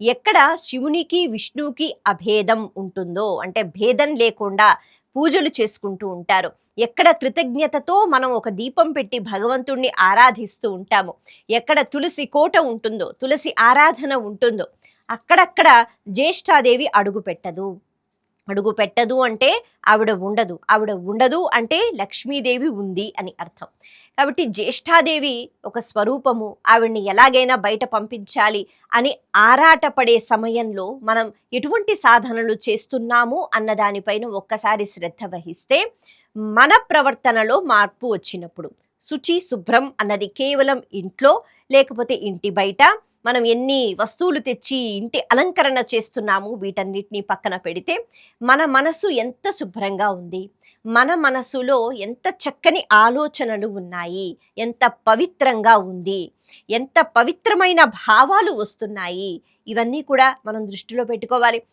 ఎక్కడ శివునికి విష్ణువుకి అభేదం ఉంటుందో అంటే భేదం లేకుండా పూజలు చేసుకుంటూ ఉంటారు. ఎక్కడ కృతజ్ఞతతో మనం ఒక దీపం పెట్టి భగవంతుణ్ణి ఆరాధిస్తూ ఉంటాము. ఎక్కడ తులసి కోట ఉంటుందో తులసి ఆరాధన ఉంటుందో అక్కడక్కడ జ్యేష్ఠాదేవి అడుగు పెట్టదు అడుగు పెట్టదు అంటే ఆవిడ ఉండదు. ఆవిడ ఉండదు అంటే లక్ష్మీదేవి ఉంది అని అర్థం. కాబట్టి జ్యేష్ఠాదేవి ఒక స్వరూపము. ఆవిడ్ని ఎలాగైనా బయట పంపించాలి అని ఆరాటపడే సమయంలో మనం ఎటువంటి సాధనలు చేస్తున్నాము అన్న దానిపైన ఒక్కసారి శ్రద్ధ వహిస్తే మన ప్రవర్తనలో మార్పు వచ్చినప్పుడు శుచి శుభ్రం అన్నది కేవలం ఇంట్లో లేకపోతే ఇంటి బయట. మనం ఎన్ని వస్తువులు తెచ్చి ఇంటి అలంకరణ చేస్తున్నాము వీటన్నిటిని పక్కన పెడితే మన మనసు ఎంత శుభ్రంగా ఉంది. మన మనసులో ఎంత చక్కని ఆలోచనలు ఉన్నాయి. ఎంత పవిత్రంగా ఉంది. ఎంత పవిత్రమైన భావాలు వస్తున్నాయి. ఇవన్నీ కూడా మనం దృష్టిలో పెట్టుకోవాలి.